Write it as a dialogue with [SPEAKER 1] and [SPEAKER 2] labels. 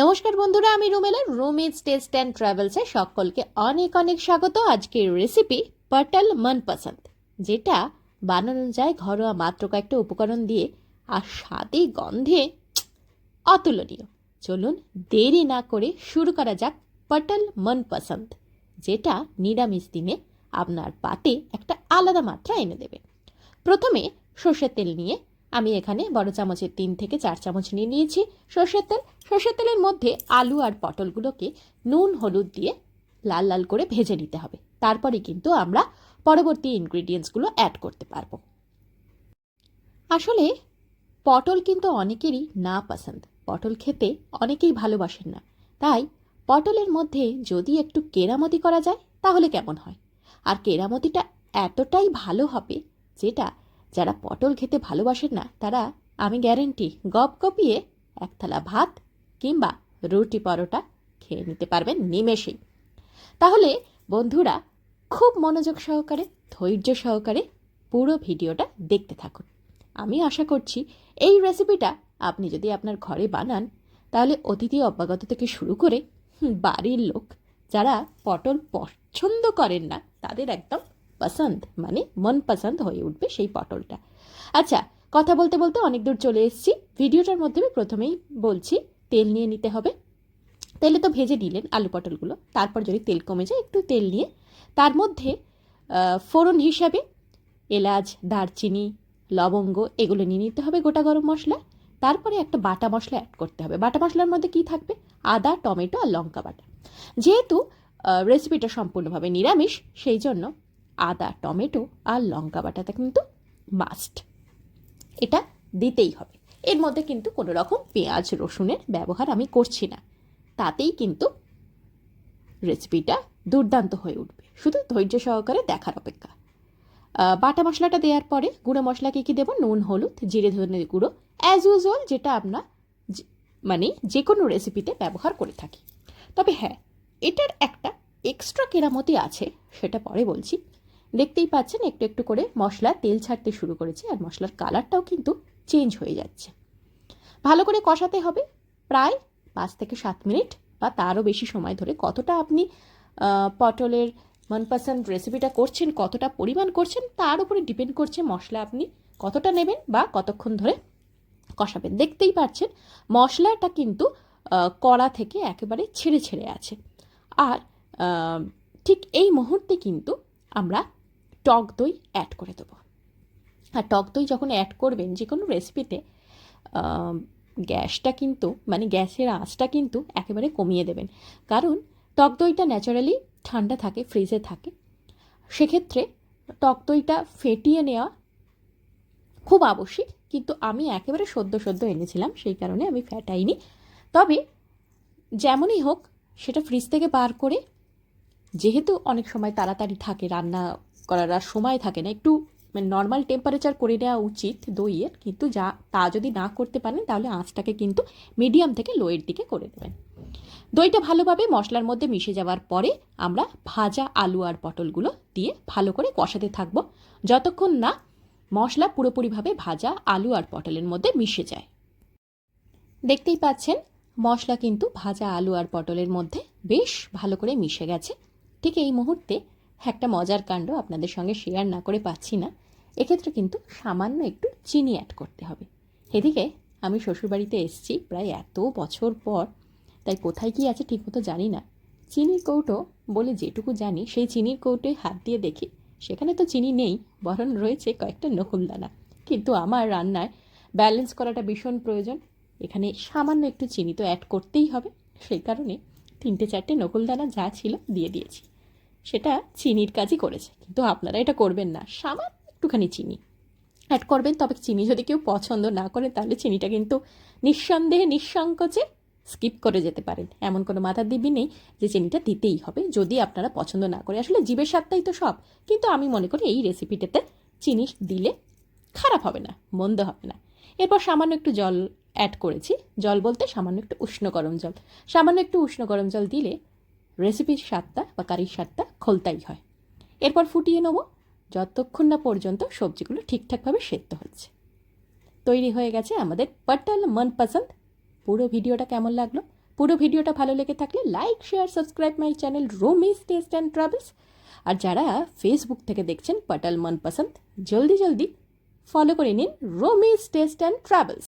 [SPEAKER 1] নমস্কার বন্ধুরা, আমি রুমেলা রুমিজ টেস্ট অ্যান্ড ট্রাভেলসে সকলকে অনেক অনেক স্বাগত। আজকের রেসিপি পটল মনপসন্দ, যেটা বানানো যায় ঘরোয়া মাত্র কয়েকটা উপকরণ দিয়ে, আর স্বাদে গন্ধে অতুলনীয়। চলুন দেরি না করে শুরু করা যাক পটল মনপসন্দ, যেটা নিরামিষ দিনে আপনার পাতে একটা আলাদা মাত্রা এনে দেবে। প্রথমে সর্ষের তেল নিয়ে আমি এখানে বড় চামচের তিন থেকে চার চামচ নিয়ে নিয়েছি। সর্ষের তেল। সর্ষের তেলের মধ্যে আলু আর পটলগুলোকে নুন, হলুদ দিয়ে লাল লাল করে ভেজে নিতে হবে। তারপরে কিন্তু আমরা পরবর্তী ইনগ্রিডিয়েন্টসগুলো অ্যাড করতে পারব। আসলে পটল কিন্তু অনেকেরই না পছন্দ। পটল খেতে অনেকেই ভালোবাসেন না। তাই পটলের মধ্যে যদি একটু কেরামতি করা যায়, তাহলে কেমন হয়? আর কেরামতিটা এতটাই ভালো হবে, যেটা যারা পটল খেতে ভালোবাসেন না, তারা, আমি গ্যারেন্টি গপ গপিয়ে এক থালা ভাত কিংবা রুটি পরোটা খেয়ে নিতে পারবেন নিমেষেই। তাহলে, বন্ধুরা, খুব মনোযোগ সহকারে, ধৈর্য সহকারে পুরো ভিডিওটা দেখতে থাকুন। আমি আশা করছি এই রেসিপিটা আপনি যদি আপনার ঘরে বানান, তাহলে অতিথি অব্যাগত থেকে শুরু করে বাড়ির লোক, যারা পটল পছন্দ করেন না, তাদের একদম পছন্দ মানে মন পছন্দ হয়ে উঠবে সেই পটলটা। আচ্ছা কথা বলতে বলতে অনেক দূর চলে এসেছি। ভিডিওটার মধ্যে আমি প্রথমেই বলছি, তেল নিয়ে নিতে হবে। তেলে তো ভেজে নিলেন আলু পটলগুলো। তারপর যদি তেল কমে যায়, একটু তেল নিয়ে। তার মধ্যে ফোড়ন হিসাবে এলাচ, দারচিনি, লবঙ্গ এগুলো নিয়ে নিতে হবে গোটা গরম মশলা। তারপরে একটা বাটা মশলা অ্যাড করতে হবে। বাটা মশলার মধ্যে কি থাকবে? আদা, টমেটো আর লঙ্কা বাটা। যেহেতু রেসিপিটা সম্পূর্ণভাবে নিরামিষ, সেই জন্য আদা, টমেটো আর লঙ্কা বাটাটা কিন্তু মাস্ট এটা দিতেই হবে। এর মধ্যে কিন্তু কোনো রকম পেঁয়াজ, রসুনের ব্যবহার আমি করছি না। তাতেই কিন্তু রেসিপিটা দুর্দান্ত হয়ে উঠবে। শুধু ধৈর্য সহকারে দেখার অপেক্ষা। বাটা মশলাটা দেওয়ার পরে গুঁড়ো মশলা কী কী দেবো? নুন, হলুদ, জিরে ধনের গুঁড়ো। অ্যাজ ইউজুয়াল যেটা আমরা মানে যে কোনো রেসিপিতে ব্যবহার করে থাকি। তবে হ্যাঁ এটার একটা এক্সট্রা কেরামতি আছে, সেটা পরে বলছি। দেখতেই পাচ্ছেন, একটু একটু করে মশলা তেল ছাড়তে শুরু করেছে আর মশলার কালারটাও কিন্তু চেঞ্জ হয়ে যাচ্ছে। ভালো করে কষাতে হবে প্রায় পাঁচ থেকে সাত মিনিট বা তারও বেশি সময় ধরে। কতটা আপনি পটলের মনপসন্দ রেসিপিটা করছেন, কতটা পরিমাণ করছেন, তার উপরে ডিপেন্ড করছে মশলা আপনি কতটা নেবেন বা কতক্ষণ ধরে কষাবেন। দেখতেই পাচ্ছেন, মশলাটা কিন্তু কড়া থেকে একেবারে ছেড়ে ছেড়ে আছে। আর ঠিক এই মুহূর্তে কিন্তু আমরা টক দই অ্যাড করে দেবো। আর টক দই যখন অ্যাড করবেন যে কোনো রেসিপিতে গ্যাসটা কিন্তু মানে গ্যাসের আঁচটা কিন্তু একেবারে কমিয়ে দেবেন। কারণ টক দইটা ন্যাচারালি ঠান্ডা থাকে ফ্রিজে থাকে। সেক্ষেত্রে টক দইটা ফেটিয়ে নেওয়া খুব আবশ্যিক, কিন্তু আমি একেবারে সদ্য সদ্য এনেছিলাম, সেই কারণে আমি ফ্যাটাইনি তবে যেমনই হোক, সেটা ফ্রিজ থেকে বার করে, যেহেতু অনেক সময় তাড়াতাড়ি থাকে রান্না করার আর সময় থাকে না। একটু মানে নর্মাল টেম্পারেচার করে নেওয়া উচিত দইয়ের, কিন্তু যা, তা যদি না করতে পারেন, তাহলে আঁচটাকে কিন্তু মিডিয়াম থেকে লোয়ের দিকে করে দেবেন। দইটা ভালোভাবে মশলার মধ্যে মিশে যাওয়ার পরে আমরা ভাজা আলু আর পটলগুলো দিয়ে ভালো করে কষাতে থাকব। যতক্ষণ না মশলা পুরোপুরিভাবে ভাজা আলু আর পটলের মধ্যে মিশে যায়। দেখতেই পাচ্ছেন, মশলা কিন্তু ভাজা আলু আর পটলের মধ্যে বেশ ভালো করে মিশে গেছে। ঠিক এই মুহূর্তে একটা মজার কাণ্ড আপনাদের সঙ্গে শেয়ার না করে পাচ্ছি না। এক্ষেত্রে কিন্তু সামান্য একটু চিনি অ্যাড করতে হবে। এদিকে আমি শ্বশুরবাড়িতে এসেছি, প্রায় এত বছর পর, তাই কোথায় কি আছে ঠিকমতো জানি না। চিনির কৌটো বলে যেটুকু জানি, সেই চিনির কৌটোয় হাত দিয়ে দেখি, সেখানে তো চিনি নেই, বরং রয়েছে কয়েকটা নকুলদানা কিন্তু আমার রান্নায় ব্যালেন্স করাটা ভীষণ প্রয়োজন। এখানে সামান্য একটু চিনি তো অ্যাড করতেই হবে। সেই কারণে তিনটে চারটে নকুলদানা যা ছিল দিয়ে দিয়েছি। সেটা চিনির কাজই করেছে। কিন্তু আপনারা এটা করবেন না। সামান্য একটুখানি চিনি। অ্যাড করবেন, তবে চিনি যদি কেউ পছন্দ না করে, তাহলে চিনিটা কিন্তু নিঃসন্দেহে নিঃসংকোচে স্কিপ করে যেতে পারেন। এমন কোনো মাথার দিবি নেই যে চিনিটা দিতেই হবে, যদি আপনারা পছন্দ না করে। আসলে জীবের স্বাদটাই তো সব। কিন্তু আমি মনে করি এই রেসিপিটাতে চিনি দিলে খারাপ হবে না, মন্দ হবে না। এরপর সামান্য একটু জল অ্যাড করেছি। জল বলতে সামান্য একটু উষ্ণ গরম জল। সামান্য একটু উষ্ণ গরম জল দিলে রেসিপির স্বাদটা বা কারির স্বাদটা খোলতাই হয়। এরপর ফুটিয়ে নেব যতক্ষণ না পর্যন্ত সবজিগুলো ঠিকঠাকভাবে সেদ্ধ হচ্ছে। তৈরি হয়ে গেছে আমাদের পটল মনপসন্দ পুরো ভিডিওটা কেমন লাগল? পুরো ভিডিওটা ভালো লেগে থাকলে like, share, subscribe my channel Romi's taste and travels. আর যারা ফেসবুক থেকে দেখছেন পটল মনপসন্দ জলদি জলদি ফলো করে নিন রোমিস টেস্ট অ্যান্ড ট্রাভেলস।